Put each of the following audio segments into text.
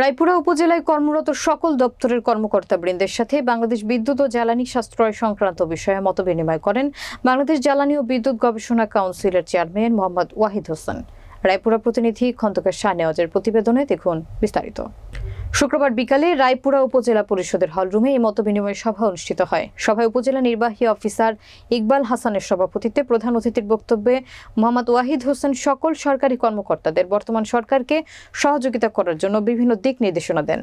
রায়পুরা উপজেলায় কর্মরত সকল দপ্তরের কর্মকর্তা বৃন্দের সাথে বাংলাদেশ বিদ্যুৎ ও জ্বালানি সাশ্রয় সংক্রান্ত বিষয়ে মত বিনিময় করেন বাংলাদেশ জ্বালানি ও বিদ্যুৎ গবেষণা কাউন্সিলের চেয়ারম্যান মোহাম্মদ ওয়াহিদ হোসেন। রায়পুরা প্রতিনিধি খন্দকার শাহনেওয়াজের প্রতিবেদনে দেখুন বিস্তারিত। শুক্রবার বিকালে রায়পুরা উপজেলা পরিষদের হলরুমে এই মতবিনিময় সভা অনুষ্ঠিত হয়। সভায় উপজেলা নির্বাহী অফিসার ইকবাল হাসানের সভাপতিত্বে প্রধান অতিথির বক্তব্যে মোহাম্মদ ওয়াহিদ হোসেন সকল সরকারি কর্মকর্তাদের বর্তমান সরকারকে সহযোগিতা করার জন্য বিভিন্ন দিক নির্দেশনা দেন।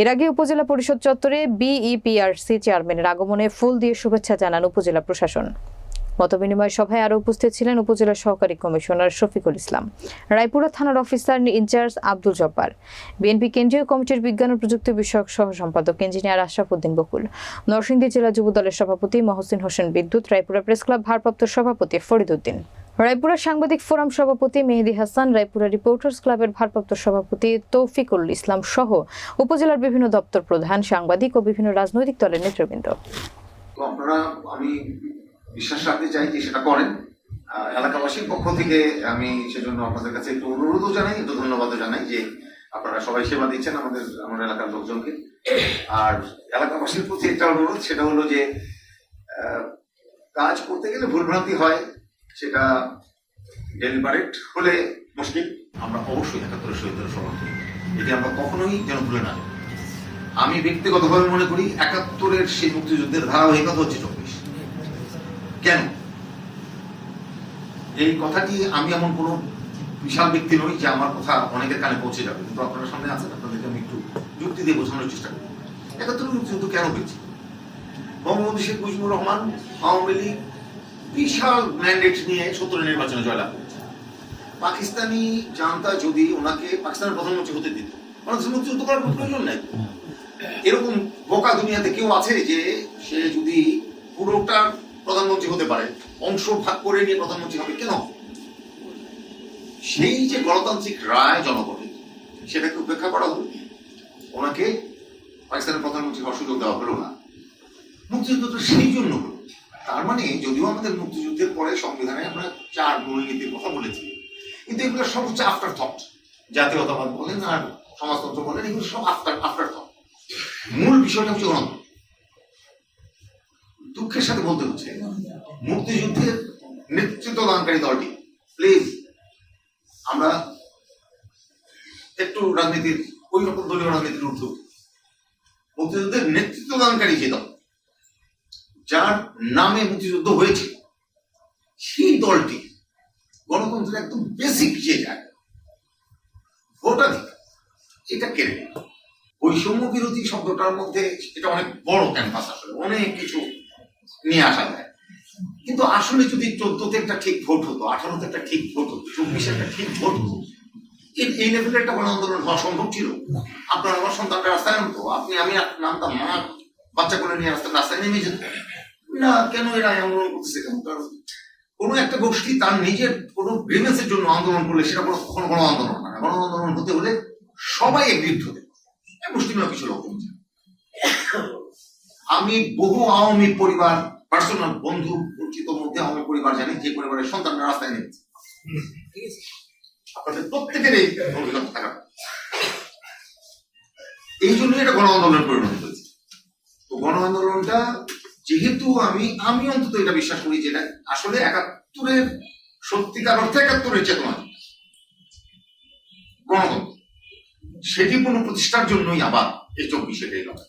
এর আগে উপজেলা পরিষদ চত্বরে বিইপিআরসি চেয়ারম্যানের আগমনে ফুল দিয়ে শুভেচ্ছা জানান উপজেলা প্রশাসন। মতবিনিময় সভায় আরও উপস্থিত ছিলেন উপজেলা সহকারী কমিশনার শফিকুল ইসলাম। রায়পুরা থানার officer in charge Abdul Jabbar. BNP কেন্দ্রীয় কমিটির বিজ্ঞান ও প্রযুক্তি বিষয়ক সহ সম্পাদক ইঞ্জিনিয়ার আশরাফ উদ্দিন বকুল। নরসিংদী জেলা যুব দলের সভাপতি মহসিন হোসেন বিদ্যুৎ, রায়পুরা প্রেস ক্লাব ভারপ্রাপ্ত সভাপতি ফরিদ উদ্দিন। রায়পুরা সাংবাদিক ফোরাম সভাপতি মেহেদি হাসান, রায়পুরা রিপোর্টার্স ক্লাবের ভারপ্রাপ্ত সভাপতি তৌফিকুল ইসলাম সহ উপজেলার বিভিন্ন দপ্তর প্রধান, সাংবাদিক ও বিভিন্ন রাজনৈতিক দলের নেতৃবৃন্দ। আপনারা, আমি বিশ্বাস রাখতে চাই যে সেটা করেন। এলাকাবাসীর পক্ষ থেকে আমি সেজন্য আপনাদের কাছে একটু অনুরোধও জানাই, একটু ধন্যবাদও জানাই যে আপনারা সবাই সেবা দিচ্ছেন আমাদের, আমার এলাকার লোকজনকে। আর এলাকাবাসীর প্রতি একটা অনুরোধ, সেটা হলো যে কাজ করতে গেলে ভুলভ্রান্তি হয়, সেটা ডেলিভারেট হলে মুশকিল। আমরা অবশ্যই একাত্তরের শহীদের স্মরণ করি এটি আমরা কখনোই যেন ভুলে না আমি ব্যক্তিগতভাবে মনে করি একাত্তরের সেই মুক্তিযুদ্ধের ধারাবাহিকতা হচ্ছে চব্বিশ। কেন? এই কথাটি আমি এমন কোনো বিশাল ব্যক্তি নই যে আমার কথা অনেকের কানে পৌঁছে যাবে, কিন্তু আপনারা সামনে আছেন আপনাদেরকে আমি একটু যুক্তি দিয়ে বোঝানোর চেষ্টা করি একাত্তরের মুক্তিযুদ্ধ কেন হয়েছে? বঙ্গবন্ধু শেখ মুজিবুর রহমান আওয়ামী লীগ বিশাল ম্যান্ডেট নিয়ে সত্তরের নির্বাচনে জয়লাভ করেছে। পাকিস্তানি জানতা যদি ওনাকে পাকিস্তানের প্রধানমন্ত্রী হতে দিত কাছে মুক্তিযুদ্ধ করার প্রয়োজন নাই। এরকম বোকা দুনিয়াতে কেউ আছে যে সে যদি পুরোটা প্রধানমন্ত্রী হতে পারে অংশ ভাগ করে নিয়ে প্রধানমন্ত্রী হবে, কেন? সেই যে গণতান্ত্রিক রায় জনগণের, সেটাকে উপেক্ষা করা হলো। ওনাকে পাকিস্তানের প্রধানমন্ত্রী হওয়ার সুযোগ দেওয়া হলো না। মুক্তিযুদ্ধটা সেই জন্য হলো। তার মানে যদিও আমাদের মুক্তিযুদ্ধের পরে সংবিধানে আমরা চার মূলনীতির কথা বলেছি, কিন্তু এগুলো সব হচ্ছে আফটার থট জাতীয়তাবাদ বলেন আর সমাজতন্ত্র বলেন, এগুলো সব আফটার আফটার থট মূল বিষয়টা হচ্ছে গণতন্ত্র দুঃখের সাথে বলতে হচ্ছে। মুক্তিযুদ্ধের নেতৃত্ব দানকারী দলটি প্লিজ আমরা একটু রাজনীতির, ওই রকম দলীয় রাজনীতির ঊর্ধ্ব। মুক্তিযুদ্ধের নেতৃত্ব দানকারী যে দল, যার নামে মুক্তিযুদ্ধ হয়েছে, সেই দলটি গণতন্ত্রের একদম বেসিক যে জায়গা, ভোটাধিকার, এটা কেড়ে বৈষম্য বিরোধী শব্দটার মধ্যে এটা অনেক বড় ক্যানভাস আসলে, অনেক কিছু নিয়ে আসা যায়। কিন্তু আসলে যদি চোদ্দতে একটা ঠিক ভোট হতো, আঠারোতে একটা ঠিক ভোট হতো, চব্বিশে একটা ঠিক ভোট হতো, এই- এই লেভেলে একটা গণ আন্দোলন হওয়া সম্ভব ছিল? আপনার আমার সন্তানটা রাস্তায় নামতো আপনি, আমি নামতাম মা বাচ্চা করে নিয়ে রাস্তায় রাস্তায় নেমে যেত না, কেন এরা আন্দোলন করতেছে কেন? কোনো একটা গোষ্ঠী তার নিজের কোনো গ্রিভেন্সের জন্য আন্দোলন করলে সেটা কোনো কখনো গণ আন্দোলন না। গণ আন্দোলন হতে হলে সবাই এগ্রিড হতে। এই মুসলিমরা কিছু লোক আছে। আমি বহু আওয়ামী পরিবার পার্সোনাল বন্ধু, পরিচিত মধ্যে আওয়ামী পরিবার জানি, যে পরিবারের সন্তানরা রাস্তায় নেমেছে? আপনাদের প্রত্যেকের এই অভিজ্ঞতা থাকা। এই জন্য এটা গণ আন্দোলনের পরিণত হয়েছে। তো গণ আন্দোলনটা যেহেতু আমি আমি অন্তত এটা বিশ্বাস করি যেটা আসলে একাত্তরের সত্যিকার অর্থে একাত্তরের চেতনা। গণতন্ত্র। সেটি প্রতিষ্ঠার জন্যই আবার এই চব্বিশের এই লড়াই